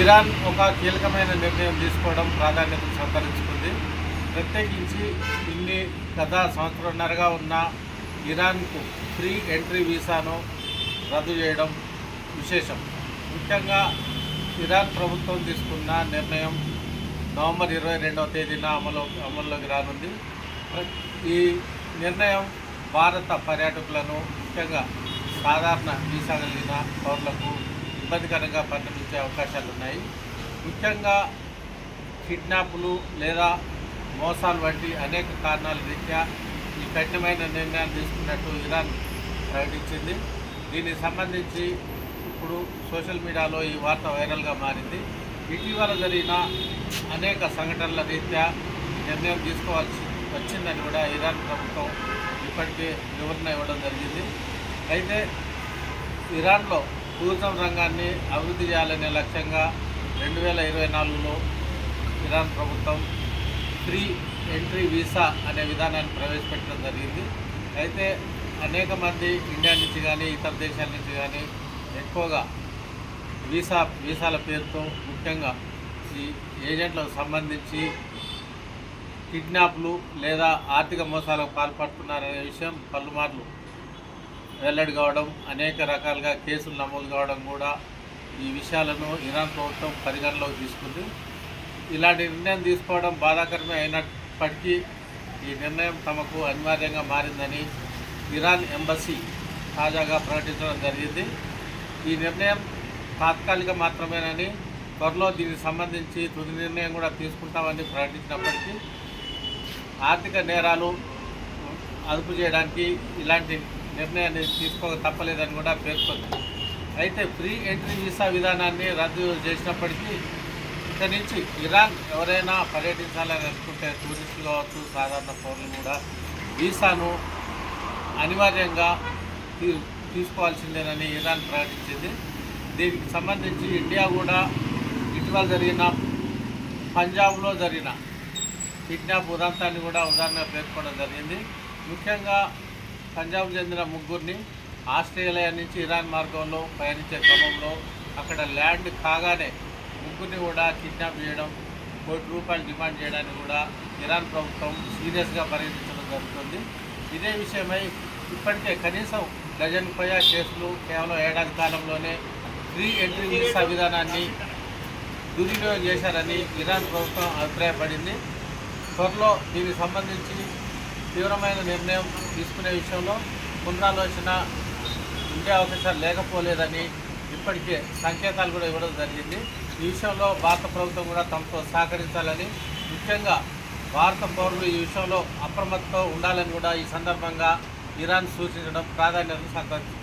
Iran ఒక కీలకమైన నిర్ణయం తీసుకోవడం ప్రాధాన్యతను సంతరించుకుంది. ప్రత్యేకించి ఇన్ని గత సంవత్సరంన్నరగా ఉన్న ఇరాన్కు ఫ్రీ ఎంట్రీ వీసాను రద్దు చేయడం విశేషం. ముఖ్యంగా ఇరాన్ ప్రభుత్వం తీసుకున్న నిర్ణయం నవంబర్ ఇరవై రెండవ తేదీన అమలు అమల్లోకి రానుంది. ఈ నిర్ణయం భారత పర్యాటకులను ముఖ్యంగా సాధారణ వీసా కలిగిన పౌరులకు ఇబ్బందికరంగా పరిణమించే అవకాశాలు ఉన్నాయి ముఖ్యంగా కిడ్నాపులు లేదా మోసాలు వంటి అనేక కారణాల రీత్యా ఈ కఠినమైన నిర్ణయాన్ని తీసుకున్నట్టు ఇరాన్ ప్రకటించింది. దీనికి సంబంధించి ఇప్పుడు సోషల్ మీడియాలో ఈ వార్త వైరల్గా మారింది. ఇటీవల జరిగిన అనేక సంఘటనల రీత్యా నిర్ణయం తీసుకోవాల్సి వచ్చిందని కూడా ఇరాన్ ప్రభుత్వం ఇప్పటికే వివరణ ఇవ్వడం జరిగింది. అయితే ఇరాన్లో టూరిజం రంగాన్ని అభివృద్ధి చేయాలనే లక్ష్యంగా రెండు వేల ఇరవై నాలుగులో ఇరాన్ ప్రభుత్వం ఫ్రీ ఎంట్రీ వీసా అనే విధానాన్ని ప్రవేశపెట్టడం జరిగింది. అయితే అనేక మంది ఇండియా నుంచి కానీ ఇతర దేశాల నుంచి కానీ ఎక్కువగా వీసా వీసాల పేరుతో ముఖ్యంగా ఈ ఏజెంట్లకు సంబంధించి కిడ్నాప్లు లేదా ఆర్థిక మోసాలకు పాల్పడుతున్నారనే విషయం పలుమార్లు వెల్లడి కావడం అనేక రకాలుగా కేసులు నమోదు కావడం కూడా ఈ విషయాలను ఇరాన్ ప్రభుత్వం పరిగణలోకి తీసుకుంది. ఇలాంటి నిర్ణయం తీసుకోవడం బాధాకరమే అయినప్పటికీ ఈ నిర్ణయం తమకు అనివార్యంగా మారిందని ఇరాన్ ఎంబసీ తాజాగా ప్రకటించడం జరిగింది. ఈ నిర్ణయం తాత్కాలిక మాత్రమేనని త్వరలో దీనికి సంబంధించి తుది నిర్ణయం కూడా తీసుకుంటామని ప్రకటించినప్పటికీ ఆర్థిక నేరాలు అదుపు చేయడానికి ఇలాంటి నిర్ణయాన్ని తీసుకోక తప్పలేదని కూడా పేర్కొంది. అయితే ఫ్రీ ఎంట్రీ వీసా విధానాన్ని రద్దు చేసినప్పటికీ ఇక్కడి నుంచి ఇరాన్ ఎవరైనా పర్యటించాలని అనుకుంటే టూరిస్టులు కావచ్చు సాధారణ పౌరులు కూడా వీసాను అనివార్యంగా తీ తీసుకోవాల్సిందేనని ఇరాన్ ప్రకటించింది. దీనికి సంబంధించి ఇండియా కూడా ఇటీవల జరిగిన పంజాబ్లో జరిగిన కిడ్నాప్ ఉదంతాన్ని కూడా ఉదాహరణ పేర్కొనడం జరిగింది. ముఖ్యంగా పంజాబ్ చెందిన ముగ్గురిని ఆస్ట్రేలియా నుంచి ఇరాన్ మార్గంలో పయనించే క్రమంలో అక్కడ ల్యాండ్ కాగానే ముగ్గురిని కూడా కిడ్నాప్ చేయడం కోటి రూపాయలు డిమాండ్ చేయడానికి కూడా ఇరాన్ ప్రభుత్వం సీరియస్గా పరిగణించడం జరుగుతుంది. ఇదే విషయమై ఇప్పటికే కనీసం డజన్ పైగా కేసులు కేవలం ఏడాది కాలంలోనే ఫ్రీ ఎంట్రీ వీసా విధానాన్ని దుర్వినియోగం చేశారని ఇరాన్ ప్రభుత్వం అభిప్రాయపడింది. త్వరలో దీనికి సంబంధించి తీవ్రమైన నిర్ణయం తీసుకునే విషయంలో పునరాలోచన ఉండే అవకాశాలు లేకపోలేదని ఇప్పటికే సంకేతాలు కూడా ఇవ్వడం జరిగింది. ఈ విషయంలో భారత ప్రభుత్వం కూడా తమతో సహకరించాలని ముఖ్యంగా భారత పౌరులు ఈ విషయంలో అప్రమత్తతో ఉండాలని కూడా ఈ సందర్భంగా ఇరాన్ సూచించడం ప్రాధాన్యత సంతరించుకుంది.